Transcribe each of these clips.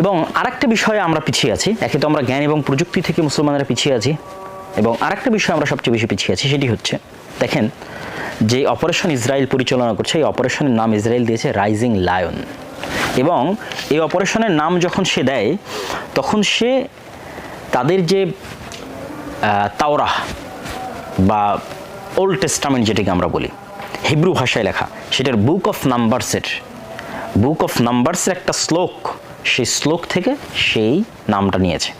এবং আরেকটা বিষয়ে আমরা পিছিয়ে আছি, একে তো আমরা জ্ঞান এবং প্রযুক্তি থেকে মুসলমানেরা পিছিয়ে আছি, এবং আরেকটা বিষয়ে আমরা সবচেয়ে বেশি পিছিয়ে আছি, সেটি হচ্ছে, দেখেন, যে অপারেশন ইসরায়েল পরিচালনা করছে, এই অপারেশনের নাম ইসরায়েল দিয়েছে রাইজিং লায়ন এবং এই অপারেশনের নাম যখন সে দেয়, তখন সে তাদের যে তাওরাহ বা ওল্ড টেস্টামেন্ট যেটাকে আমরা বলি হিব্রু ভাষায় লেখা, সেটার বুক অফ নাম্বারসের বুক অফ নাম্বারসের একটা শ্লোক সেই শ্লোক থেকে সেই নামটা নিয়েছে।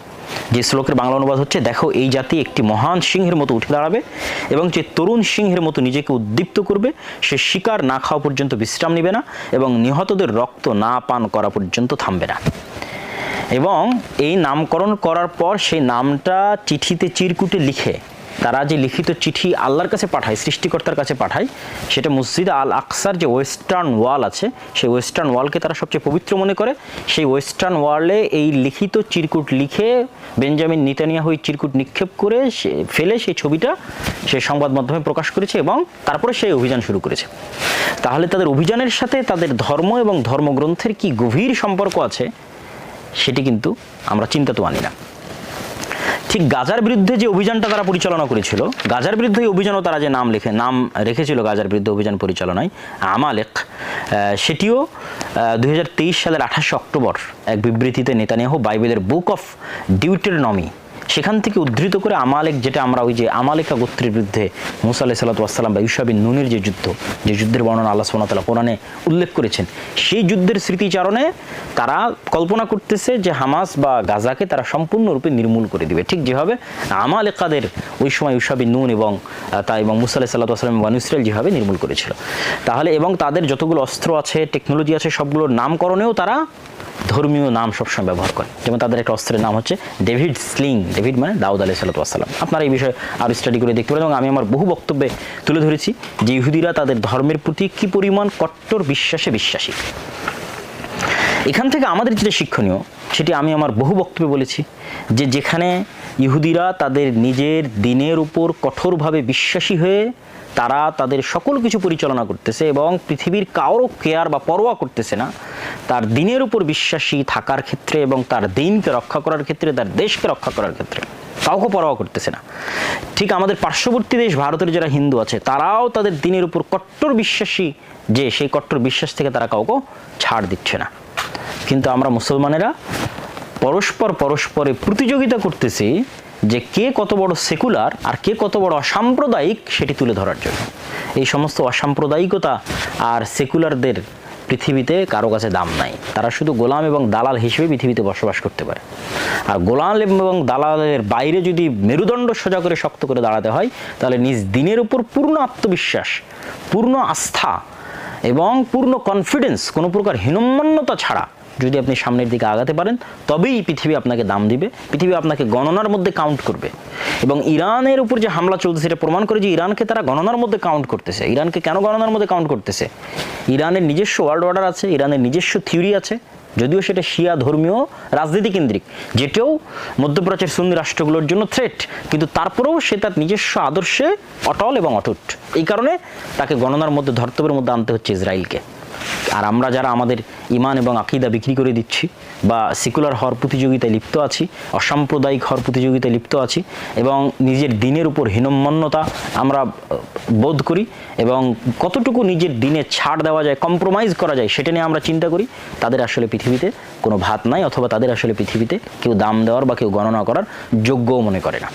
যে শ্লোকের বাংলা অনুবাদ হচ্ছে, দেখো, এই জাতি একটি মহান সিংহের মতো উঠে দাঁড়াবে এবং যে তরুণ সিংহের মতো নিজেকে উদ্দীপ্ত করবে, সে শিকার না খাওয়া পর্যন্ত বিশ্রাম নেবে না এবং নিহতদের রক্ত না পান করা পর্যন্ত থামবে না। এবং এই নামকরণ করার পর সেই নামটা চিঠিতে চিরকুটে লিখে তারা যে লিখিত চিঠি আল্লাহর কাছে পাঠায়, সৃষ্টিকর্তার কাছে পাঠায়, সেটা মসজিদ আল আকসার যে ওয়েস্টার্ন ওয়াল আছে, সেই ওয়েস্টার্ন ওয়ালকে তারা সবচেয়ে পবিত্র মনে করে। সেই ওয়েস্টার্ন ওয়ালে এই লিখিত চিরকুট লিখে বেঞ্জামিন নিতানিয়াহু এই চিরকুট নিক্ষেপ করে সে ফেলে সেই ছবিটা সেই সংবাদ মাধ্যমে প্রকাশ করেছে এবং তারপরে সেই অভিযান শুরু করেছে। তাহলে তাদের অভিযানের সাথে তাদের ধর্ম এবং ধর্মগ্রন্থের কি গভীর সম্পর্ক আছে, সেটি কিন্তু আমরা চিন্তা তো আনি না। ঠিক গাজার বিরুদ্ধে যে অভিযানটা তারা পরিচালনা করেছিল, গাজার বিরুদ্ধে এই অভিযানও তারা যে নাম লেখে নাম রেখেছিল গাজার বিরুদ্ধে অভিযান পরিচালনায়, আমালেক সেটিও দুই হাজার তেইশ সালের আঠাশে অক্টোবর এক বিবৃতিতে নেতানিয়াহু বাইবেলের বুক অফ ডিউটেরনমি সেখান থেকে উদ্ধৃত করে আমালেক, যেটা আমরা ওই যে আমালেকা গোত্রের বিরুদ্ধে মুসা আলাহ সাল্লাতাম বা ইউসাবিন নুনের যে যুদ্ধ, যে যুদ্ধের বর্ণনা আল্লাহ সুবহানাহু কোরআনে উল্লেখ করেছেন, সেই যুদ্ধের স্মৃতিচারণে তারা কল্পনা করতেছে যে হামাস বা গাজাকে তারা সম্পূর্ণরূপে নির্মূল করে দিবে। ঠিক যেভাবে আমালেকাদের ওই সময় ইউসাবিন নুন এবং তা এবং মুসা আলাহ সাল্লাতাম বানু ইসরায়েল যেভাবে নির্মূল করেছিল। তাহলে এবং তাদের যতগুলো অস্ত্র আছে, টেকনোলজি আছে, সবগুলোর নামকরণেও তারা ধর্মীয় নাম সবসময় ব্যবহার করে। যেমন তাদের একটা অস্ত্রের নাম হচ্ছে ডেভিড স্লিং। ডেভিড মানে দাউদ আলি সাল্লাম আপনারা এই বিষয়ে আরও স্টাডি করে দেখতে পারেন এবং আমি আমার বহু বক্তব্যে তুলে ধরেছি যে ইহুদিরা তাদের ধর্মের প্রতি কী পরিমাণ কট্টর বিশ্বাসে বিশ্বাসী। এখান থেকে আমাদের যেটা শিক্ষণীয়, সেটি আমি আমার বহু বক্তব্যে বলেছি যে যেখানে ইহুদিরা তাদের নিজের দিনের উপর কঠোরভাবে বিশ্বাসী হয়ে তারা তাদের সকল কিছু পরিচালনা করতেছে এবং পৃথিবীর কারও কেয়ার বা পরোয়া করতেছে না। তার দিনের উপর বিশ্বাসী থাকার ক্ষেত্রে এবং তার দিনকে রক্ষা করার ক্ষেত্রে, তার দেশকে রক্ষা করার ক্ষেত্রে কাউকে পরোয়া করতেছে না। ঠিক আমাদের পার্শ্ববর্তী দেশ ভারতের যারা হিন্দু আছে, তারাও তাদের দিনের উপর কট্টর বিশ্বাসী যে সেই কট্টর বিশ্বাস থেকে তারা কাউকে ছাড় দিচ্ছে না। কিন্তু আমরা মুসলমানেরা পরস্পর পরস্পরে প্রতিযোগিতা করতেছি যে কে কত বড় সেকুলার আর কে কত বড় অসাম্প্রদায়িক সেটি তুলে ধরার জন্য। এই সমস্ত অসাম্প্রদায়িকতা আর সেকুলারদের পৃথিবীতে কারও কাছে দাম নাই। তারা শুধু গোলাম এবং দালাল হিসেবে পৃথিবীতে বসবাস করতে পারে। আর গোলাম এবং দালালের বাইরে যদি মেরুদণ্ড সোজা করে শক্ত করে দাঁড়াতে হয়, তাহলে নিজ দিনের উপর পূর্ণ আত্মবিশ্বাস, পূর্ণ আস্থা এবং পূর্ণ কনফিডেন্স কোনো প্রকার হীনম্মন্যতা ছাড়া যদি আপনি সামনের দিকে আগাতে পারেন, তবেই পৃথিবী আপনাকে দাম দিবে, পৃথিবী আপনাকে গণনার মধ্যে কাউন্ট করবে। এবং ইরানের উপর যে হামলা চলছে সেটা প্রমাণ করে যে ইরানকে তারা গণনার মধ্যে কাউন্ট করতেছে। ইরানকে কেন গণনার মধ্যে কাউন্ট করতেছে? ইরানের নিজস্ব ওয়ার্ল্ড অর্ডার আছে, ইরানের নিজস্ব থিওরি আছে যদিও সেটা শিয়া ধর্মীয় রাজনীতি কেন্দ্রিক, যেটাও মধ্যপ্রাচ্যের সুন্নি রাষ্ট্রগুলোর জন্য থ্রেট কিন্তু তারপরেও সে তার নিজস্ব আদর্শে অটল এবং অটুট। এই কারণে তাকে গণনার মধ্যে ধর্তব্যের মধ্যে আনতে হচ্ছে ইসরায়েলকে। আর আমরা যারা আমাদের ইমান এবং আকিদা বিক্রি করে দিচ্ছি বা সেকুলার হওয়ার প্রতিযোগিতায় লিপ্ত আছি, অসাম্প্রদায়িক হওয়ার প্রতিযোগিতায় লিপ্ত আছি এবং নিজের দিনের উপর হীনম্মন্যতা আমরা বোধ করি এবং কতটুকু নিজের দিনে ছাড় দেওয়া যায় কম্প্রোমাইজ করা যায় সেটা নিয়ে আমরা চিন্তা করি, তাদের আসলে পৃথিবীতে কোনো ভাত নাই অথবা তাদের আসলে পৃথিবীতে কেউ দাম দেওয়ার বা কেউ গণনা করার যোগ্যও মনে করে না।